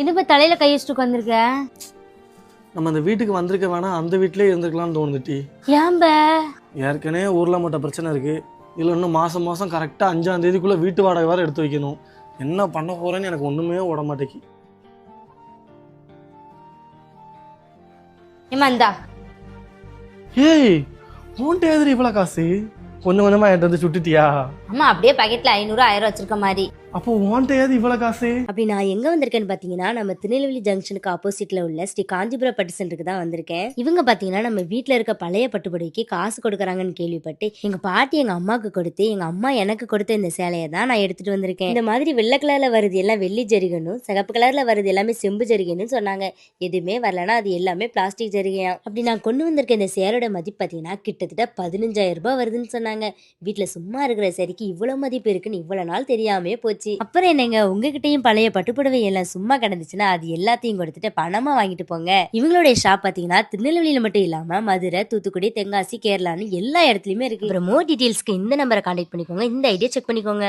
இனிமே தலையில கை வச்சுட்டு உட்காந்துருக்க நம்ம அந்த வீட்டுக்கு வந்திருக்க வேணாம். அந்த வீட்டிலே இருந்திருக்கலாம்னு தோணுதுட்டி ஏன்ப? ஏற்கனவே ஊரில் மட்டும் பிரச்சனை இருக்குது இதில் இன்னும் மாதம் மாதம் கரெக்டாக அஞ்சாம் தேதிக்குள்ளே வீட்டு வாடகை வேறு எடுத்து வைக்கணும். என்ன பண்ண போகிறேன்னு எனக்கு ஒன்றுமே ஓட மாட்டேங்கி ஏமா இந்தா. ஏய் உன்ட்ட எதிரி இவ்வளோ காசு? கொஞ்சம் கொஞ்சமாக என்கிட்ட வந்து சுட்டுட்டியா? அம்மா அப்படியே பாக்கெட்ல ஐநூறு ஆயிரம் வச்சிருக்க மாதிரி. அப்போ உன்ட்ட இவ்வளவு காசு? அப்படி நான் எங்க வந்திருக்கேன்னு பாத்தீங்கன்னா நம்ம திருநெல்வேலி ஜங்ஷனுக்கு ஆப்போசிட்ல உள்ள ஸ்ரீ காஞ்சிபுரம் பட்டு சென்டருக்கு தான் வந்திருக்கேன். இவங்க பாத்தீங்கன்னா நம்ம வீட்டுல இருக்க பழைய பட்டுப்புடவைக்கு காசு கொடுக்குறாங்கன்னு கேள்விப்பட்டு எங்க பாட்டி எங்க அம்மாவுக்கு கொடுத்து எங்க அம்மா எனக்கு கொடுத்த இந்த சேலையை தான் நான் எடுத்துட்டு வந்திருக்கேன். இந்த மாதிரி வெள்ளை கலர்ல வருது எல்லாம் வெள்ளி ஜரிகனும் சிகப்பு கலர்ல வருது எல்லாமே செம்பு ஜரிகனும் சொன்னாங்க. எதுவுமே வரலன்னா அது எல்லாமே பிளாஸ்டிக் ஜரிகையா? அப்படி நான் கொண்டு வந்திருக்க இந்த சேரோட மதிப்பு பாத்தீங்கன்னா கிட்டத்தட்ட பதினஞ்சாயிரம் ரூபாய் வருதுன்னு சொன்னாங்க. வீட்டுல சும்மா இருக்கிற சரிக்கு இவ்வளவு மதிப்பு இருக்குன்னு இவ்வளவு நாள் தெரியாமே போச்சு. அப்புறம் என்னங்க உங்ககிட்டயும் பழைய பட்டுப்புடவை எல்லாம் சும்மா கிடந்துச்சுன்னா அது எல்லாத்தையும் கொடுத்துட்டு பணமா வாங்கிட்டு போங்க. இவங்களுடைய ஷாப் பாத்தீங்கன்னா திருநெல்வேலியில மட்டும் இல்லாம மதுரை தூத்துக்குடி தென்காசி கேரளான்னு எல்லா இடத்துலயுமே இருக்கு. அப்புறம் மோர் டீடைல்ஸ்க்கு இந்த நம்பரை கான்டாக்ட் பண்ணிக்கோங்க. இந்த ஐடியா செக் பண்ணிக்கோங்க.